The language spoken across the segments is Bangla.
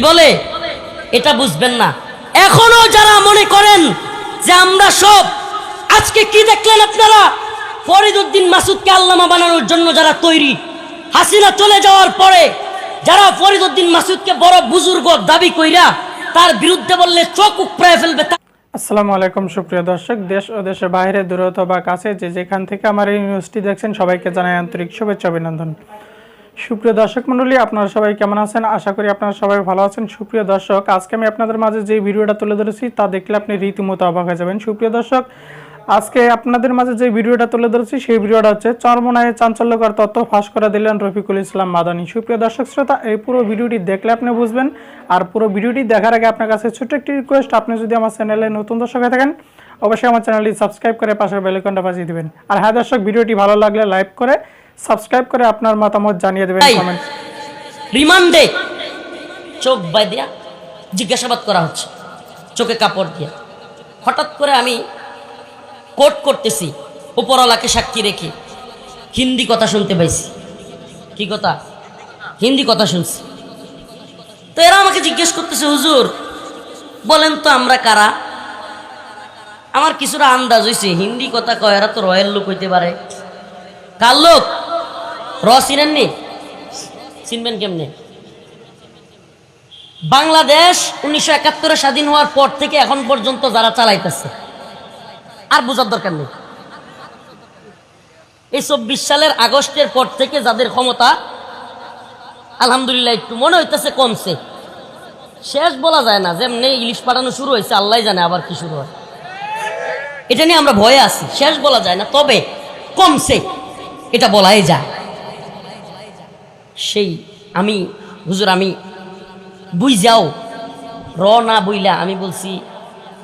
কি বলে? এটা বুঝবেন না। এখনও যারা মনে করেন যে আমরা সব, আজকে কি দেখলেন আপনারা? ফরিদুদ্দিন মাসুদকে আল্লামা বানানোর জন্য যারা তৈরি, হাসিনা চলে যাওয়ার পরে যারা ফরিদুদ্দিন মাসুদকে বড় বুজুর্গ দাবি কইরা তার বিরুদ্ধে বললে চোখ উপড়ায় ফেলবে আসসালামু আলাইকুম, সুপ্রিয় দর্শক। দেশ ও দেশের বাইরে দূরত বা কাছে যে যেখান থেকে আমার এই নিউজটি দেখছেন, সবাইকে জানাই আন্তরিক শুভেচ্ছা, অভিনন্দন। সুপ্রিয় দর্শক মণ্ডলী, আপনারা সবাই কেমন আছেন? আশা করি আপনারা সবাই ভালো আছেন। সুপ্রিয় দর্শক, আজকে আমি আপনাদের মাঝে যে ভিডিওটা তুলে ধরেছি, তা দেখলে আপনি রীতিমতো অবাক হয়ে যাবেন। সুপ্রিয় দর্শক, আজকে আপনাদের মাঝে যে ভিডিওটা তুলে ধরেছি, সেই ভিডিওটা হচ্ছে চরমনায় চাঞ্চল্যকর তথ্য ফাঁস করে দিলেন রফিকুল ইসলাম মাদানী। সুপ্রিয় দর্শক শ্রোতা, এই পুরো ভিডিওটি দেখলে আপনি বুঝবেন। আর পুরো ভিডিওটি দেখার আগে আপনার কাছে ছোট্ট একটি রিকোয়েস্ট আপনি যদি আমার চ্যানেলে নতুন দর্শক হয়ে থাকেন, অবশ্যই আমার চ্যানেলটি সাবস্ক্রাইব করে পাশের বেলাইকনটা বাজিয়ে দিবেন। আর হ্যাঁ দর্শক, ভিডিওটি ভালো লাগলে লাইক করে সাবস্ক্রাইব করে আপনার মতামত জানিয়ে দেবেন। কমেন্ট রিমান্ডে চোখ বাই দিয়া জিজ্ঞাসাবাদ করা হচ্ছে চোখে কাপড় দিয়া। হঠাৎ করে আমি কোট করতেছি উপরওয়ালাকে সাক্ষী রেখে হিন্দি কথা শুনতে পাইছি। কি কথা? হিন্দি কথা শুনছি। তো এরা আমাকে জিজ্ঞেস করতেছে হুজুর বলেন তো আমরা কারা? আমার কিছুটা আন্দাজ হয়েছে হিন্দি কথা কয় এরা তো রয়্যাল লোক হইতে পারে। কার লোক? র চিনেননি? চিনবেন কেমনে? বাংলাদেশ উনিশশো একাত্তরে স্বাধীন হওয়ার পর থেকে এখন পর্যন্ত যারা চালাইতেছে, আর বোঝার দরকার নেই। এই চব্বিশ সালের আগস্টের পর থেকে যাদের ক্ষমতা, আলহামদুলিল্লাহ একটু মনে হইতেছে কমছে। শেষ বলা যায় না, যেমনি ইলিশ পাঠানো শুরু হয়েছে, আল্লাহ জানে আবার কি শুরু হয়। এটা নিয়ে আমরা ভয়ে আছি, শেষ বলা যায় না, তবে কমছে, এটা বলাই যায়। সেই আমি, হুজুর আমি বুঝ যাও র না বইলা আমি বলছি,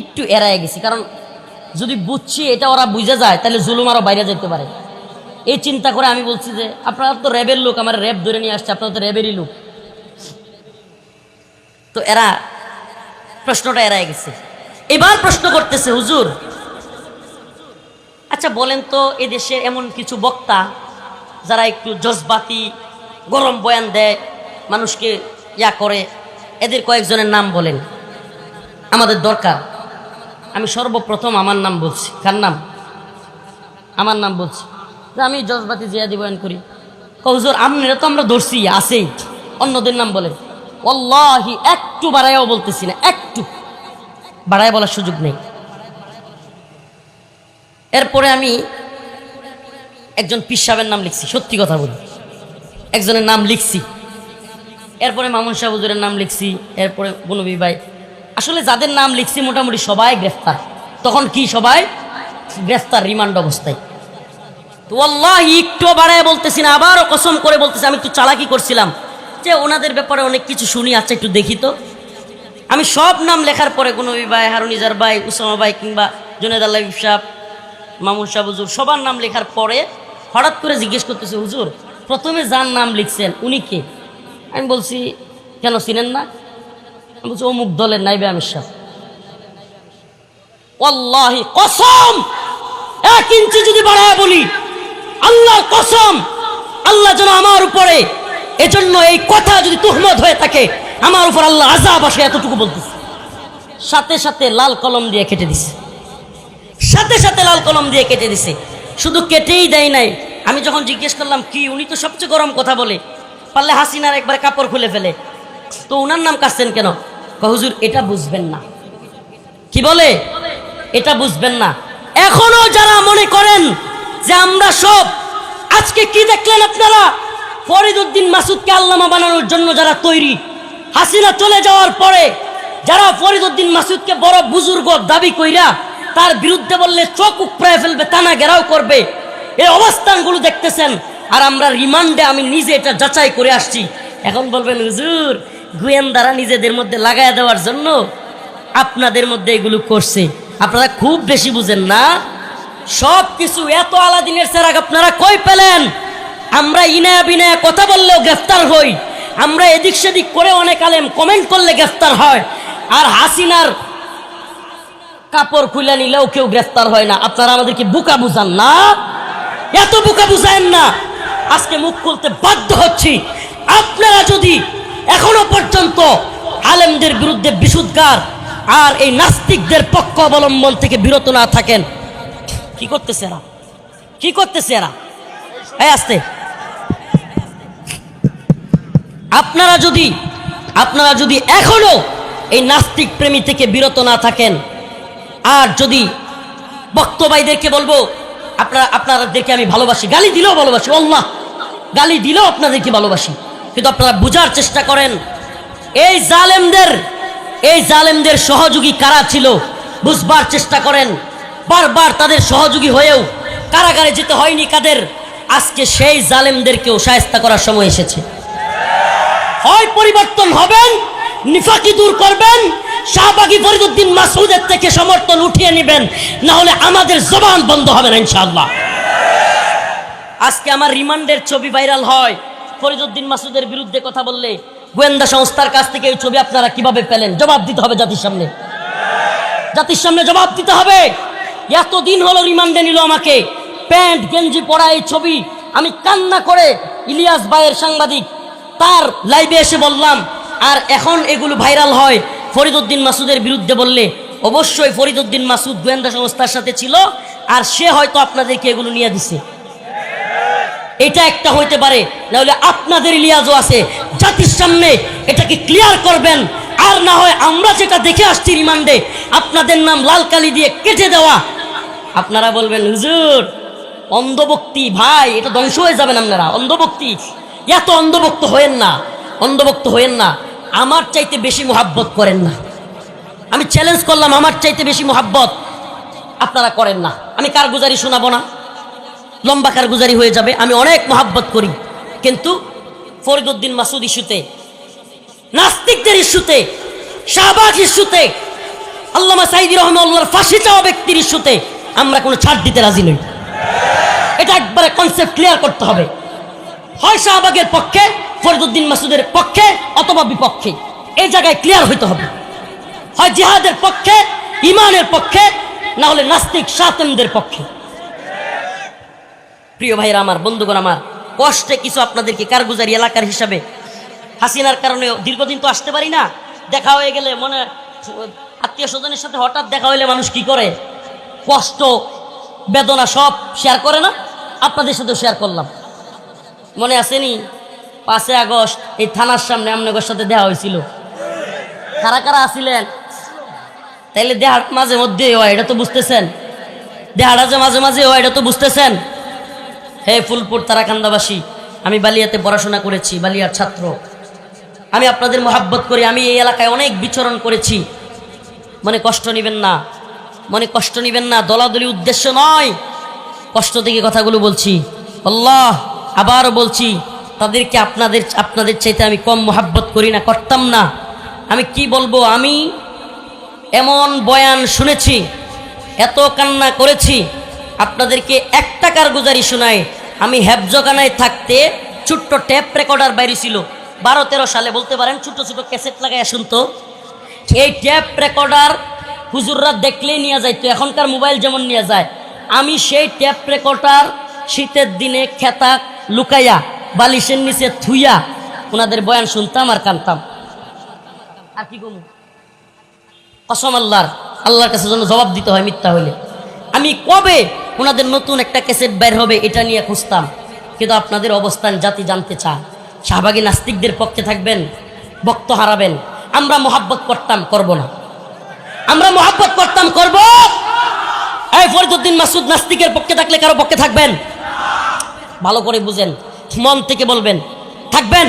একটু এড়ায় গেছি। কারণ যদি বুঝছি এটা ওরা বুঝে যায়, তাহলে জুলুম আরও বাইরে যেতে পারে। এই চিন্তা করে আমি বলছি যে, আপনারা তো র্যাবের লোক, আমার র্যাব ধরে নিয়ে আসছে, আপনারা তো র্যাবেরই লোক। তো এরা প্রশ্নটা এড়ায় গেছে। এবার প্রশ্ন করতেছে, হুজুর। আচ্ছা বলেন তো এদেশে এমন কিছু বক্তা যারা একটু জজবাতি গরম বয়ান দেয়, মানুষকে ইয়া করে। এদের কয়েকজনের নাম বলেন। আমাদের দরকার। আমি সর্বপ্রথম আমার নাম বলছি। কার নাম? আমার নাম বলছি। যে আমি জজবাতি জিয়াদি বয়ান করি। কৌজোর আপনারা তো আমরা ধরছি, আছেই। অন্যদের নাম বলেন। অল্লাহি একটু বাড়াইয়াও বলতেছি না, একটু। বাড়ায় বলার সুযোগ নেই। এরপরে আমি একজন পীর সাহেবের নাম লিখছি। সত্যি কথা বলি। একজনের নাম লিখছি। এরপরে মামুন শাহ হুজুরের নাম লিখছি, এরপরে বনবী ভাই। আসলে যাদের নাম লিখছি মোটামুটি সবাই গ্রেফতার। তখন কি সবাই? গ্রেফতার রিমান্ড অবস্থায়। তো আল্লাহ একটু বাড়ায় বলতেছি না, আবারও কসম করে বলতেছি, আমি একটু চালাকি করছিলাম। যে ওনাদের ব্যাপারে অনেক কিছু শুনি আচ্ছা একটু দেখি তো। আমি সব নাম লেখার পরে গুনবী ভাই হারুনিজার ভাই, উসামা ভাই কিংবা জুনেদ আল্লাহ সাহ মামুন শাহ হুজুর, সবার নাম লেখার পরে হঠাৎ করে জিজ্ঞেস করতেছে, হুজুর প্রথমে যার নাম লিখছেন, উনি কে? আমি বলছি, কেন চিনেন না? আমি বলছি, অমুক দলের নাইবে আমির শাহ। কসম! এক ইঞ্চি যদি বাড়ায় বলি আল্লাহর কসম! আল্লাহ যেন আমার উপরে, এজন্য এই কথা যদি তুহমত হয়ে থাকে, আমার উপর আল্লাহ আজাব আসে এতটুকু বলতেছে। সাথে সাথে লাল কলম দিয়ে কেটে দিছে। সাথে সাথে লাল কলম দিয়ে কেটে দিছে। শুধু কেটেই দেয় নাই আমি যখন জিজ্ঞেস করলাম, কি, উনি তো সবচেয়ে গরম কথা বলে? পারলে হাসিনার একবার কাপড় খুলে ফেলে। তো উনার নাম কাটছেন কেন? হুজুর, এটা বুঝবেন না। কি বলে? এটা বুঝবেন না। এখনও যারা মনে করেন যে আমরা সব, আজকে কি দেখলেন আপনারা? ফরিদুদ্দিন মাসুদকে আল্লামা বানানোর জন্য যারা তৈরি, হাসিনা চলে যাওয়ার পরে যারা ফরিদুদ্দিন মাসুদকে বড় বুজুর্গ দাবি কইরা তার বিরুদ্ধে বললে চোখ উপড়ায় ফেলবে, টানা ঘেরাও করবে এই অবস্থানগুলো দেখতেছেন। আর আমরা রিমান্ডে আমি নিজে এটা যাচাই করে আসছি। এখন বলবেন, হুজুর, গোয়েন্দারা নিজেদের মধ্যে লাগায় দেওয়ার জন্য আপনাদের মধ্যে এগুলো করছে। আপনারা খুব বেশি বুঝেন না। সব কিছু এত আলাদিনের সেরাক আপনারা কই পেলেন? আমরা ইনায়া বিনায়া কথা বললেও গ্রেফতার হই। আমরা এদিক সেদিক করে অনেক আলেম কমেন্ট করলে গ্রেফতার হয়। আর হাসিনার কাপড় খুলে নিলেও কেউ গ্রেফতার হয় না। আপনারা আমাদেরকে বুকা বুঝান না। এত বুকা বুঝায়েন না। আজকে মুখ খুলতে বাধ্য হচ্ছি। আপনারা যদি এখনও পর্যন্ত আলেমদের বিরুদ্ধে বিশুদ্ধার আর এই নাস্তিকদের পক্ষ অবলম্বন থেকে বিরত না থাকেন, কি করতেছে এরা? কি করতেছে এরা? এই আসতে। আপনারা যদি আপনারা যদি এখনও এই নাস্তিক প্রেমী থেকে বিরত না থাকেন, আর যদি বক্তবাইদেরকে বলব আপনারা, আপনাদেরকে আমি ভালোবাসি। গালি দিলেও ভালোবাসি আল্লাহ গালি দিলেও আপনাদেরকে ভালোবাসি। কিন্তু আপনারা বোঝার চেষ্টা করেন, এই জালেমদের এই জালেমদের সহযোগী কারা ছিল? বুঝবার চেষ্টা করেন। বারবার তাদের সহযোগী হয়েও কারাগারে যেতে হয়নি কাদের? আজকে সেই জালেমদেরকেও সায়স্তা করার সময় এসেছে। হয় পরিবর্তন হবেন, নিফাকি দূর করবেন শাহবাগি ফরিদুদ্দিন মাসুদের থেকে সমর্থন উঠিয়ে নেবেন না হলে আমাদের জবান বন্ধ হবে না ইনশাআল্লাহ। আজকে আমার রিমান্ডের ছবি ভাইরাল হয়। ফরিদুদ্দিন মাসুদের বিরুদ্ধে কথা বললে গোয়েন্দা সংস্থার কাছ থেকে এই ছবি আপনারা কীভাবে পেলেন? জবাব দিতে হবে জাতির সামনে। জাতির সামনে জবাব দিতে হবে। এতদিন হলো রিমান্ডে নিল আমাকে। প্যান্ট, গেঞ্জি পরা এই ছবি আমি কান্না করে ইলিয়াস ভাইয়ের সাংবাদিক তার লাইভে এসে বললাম, আর এখন এগুলো ভাইরাল হয় ফরিদুদ্দিন মাসুদের বিরুদ্ধে বললে, অবশ্যই ফরিদুদ্দিন মাসুদ গোয়েন্দা সংস্থার সাথে ছিল আর সে হয়তো আপনাদেরকে এগুলো নিয়ে দিছে। এটা একটা হইতে পারে, নাহলে আপনাদের লিয়াজও আছে। জাতির সামনে এটাকে ক্লিয়ার করবেন, আর না হয় আমরা যেটা দেখে আসছি রিমান্ডে, আপনাদের নাম লাল কালি দিয়ে কেটে দেওয়া। আপনারা বলবেন, হুজুর, অন্ধভক্তি, ভাই, এটা ধ্বংস হয়ে যাবেন আপনারা। অন্ধভক্তি, এত অন্ধভক্ত হয়েন না, অন্ধভক্ত হয়েন না। আমার চাইতে বেশি মোহাব্বত করেন না। আমি চ্যালেঞ্জ করলাম, আমার চাইতে বেশি মোহাব্বত আপনারা করেন না। আমি কারগুজারি শোনাবো না। লম্বা কারগুজারি হয়ে যাবে। আমি অনেক মোহাব্বত করি। কিন্তু ফরিদুদ্দিন মাসুদ ইস্যুতে, নাস্তিকদের ইস্যুতে, শাহবাগ ইস্যুতে, আল্লামা সাইদি রহমাল্লাহর ফাঁসি চাওয়া ব্যক্তির ইস্যুতে আমরা কোনো ছাড় দিতে রাজি নই। এটা একবারে কনসেপ্ট ক্লিয়ার করতে হবে। হয় শাহবাগের পক্ষে ফরিদুদ্দিন মাসুদের পক্ষে অথবা বিপক্ষে। এই জায়গায় ক্লিয়ার হইতে হবে। হয় জিহাদের পক্ষে, ইমানের পক্ষে, না হলে নাস্তিক সাতনদের পক্ষে। প্রিয় ভাইরা আমার, বন্ধুগণ আমার, কষ্টে কিছু আপনাদেরকে কারগুজারি এলাকার হিসাবে হাসিনার কারণে দীর্ঘদিন তো আসতে পারি না। দেখা হয়ে গেলে মনে, আত্মীয় স্বজনের সাথে হঠাৎ দেখা হইলে মানুষ কি করে? কষ্ট, বেদনা সব শেয়ার করে না? আপনাদের সাথেও শেয়ার করলাম। মনে আসেনি পাঁচই আগস্ট এই থানার সামনে আপনাদের সাথে দেওয়া হয়েছিল। কারা কারা আসিলেন তাইলে দেহার মাঝে মধ্যে হয়, এটা তো বুঝতেছেন। দেহাটা যে মাঝে মাঝে হয়, এটা তো বুঝতেছেন। হে ফুলপুর তারাকান্দাবাসী, আমি বালিয়াতে পড়াশোনা করেছি, বালিয়ার ছাত্র। আমি আপনাদের মহাব্বত করি, আমি এই এলাকায় অনেক বিচরণ করেছি। মনে কষ্ট নেবেন না, মনে কষ্ট নেবেন না, দলাদলি উদ্দেশ্য নয়। কষ্ট থেকে কথাগুলো বলছি। আল্লাহ, আবারও বলছি তাদেরকে আপনাদের আপনাদের চাইতে আমি কম মোহাব্বত করি না, করতাম না। আমি কি বলব? আমি এমন বয়ান শুনেছি, এত কান্না করেছি, আপনাদেরকে এক টাকার গুজারি শোনায়, আমি হেফজখানায় থাকতে ছোট্ট ট্যাপ রেকর্ডার বাইরে ছিল। বারো তেরো সালে, বলতে পারেন ছোট ছোট ক্যাসেট লাগাই শুনতো। এই ট্যাপ রেকর্ডার হুজুররা দেখলেই নিয়ে যাইতো, এখনকার মোবাইল যেমন নিয়ে যায়। আমি সেই ট্যাপ রেকর্ডার শীতের দিনে খেতা লুকাইয়া বালিশের নিচে থুইয়া ওনাদের বয়ান শুনতাম আর কানতাম। আর কি কমু? কসম আল্লাহর আল্লাহর কাছে যেন জবাব দিতে হয় মিথ্যা হইলে। আমি কবে ওনাদের নতুন একটা ক্যাসেট বের হবে এটা নিয়ে খুঁজতাম। কিন্তু আপনাদের অবস্থান জাতি জানতে চায়। শাহবাগী নাস্তিকদের পক্ষে থাকবেন, বক্ত হারাবেন। আমরা মোহাব্বত করতাম, করব না। আমরা মোহাব্বত করতাম, করব। এই ফরিদুদ্দিন মাসুদ নাস্তিকের পক্ষে থাকলে কারও পক্ষে থাকবেন? ভালো করে বুঝেন। মন থেকে বলবেন, থাকবেন?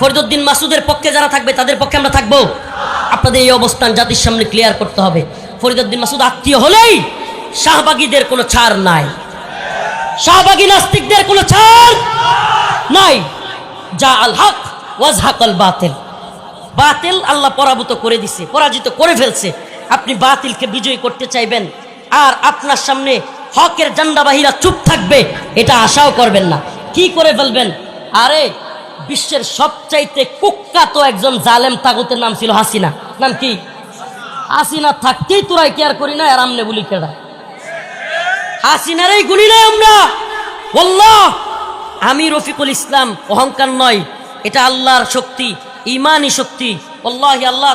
ফরিদুদ্দিন মাসুদের পক্ষে যারা থাকবে, তাদের পক্ষে আমরা থাকব। আপনাদের এই অবস্থান জাতির সামনে ক্লিয়ার করতে হবে। ফরিদুদ্দিন মাসুদ আত্মীয় হলেই শাহবাগীদের কোনো ছাড় নাই। শাহবাগী নাস্তিকদের কোনো ছাড় নাই। যা আল হক, ওয়াজ হাকল বাতিল। বাতিল আল্লাহ পরাভূত করে দিছে, পরাজিত করে ফেলছে। আপনি বাতিলকে বিজয়ী করতে চাইবেন, আর আপনার সামনে হকের জান্ডাবাহীরা চুপ থাকবে, এটা আশাও করবেন না। কি করে ফেলবেন? আরে, বিশ্বের সবচাইতে কুখ্যাত একজন জালেম তাগুতের নাম ছিল হাসিনা। নাম কি? হাসিনা থাকতেই তোরাই কেয়ার করি না, আর আমনে বলি কেডা। হাসিনারই গুলি নাই আমরা। আল্লাহ আমি রফিকুল ইসলাম, অহংকার নয়। এটা আল্লাহর শক্তি, ইমানই শক্তি। আল্লাহ আল্লাহ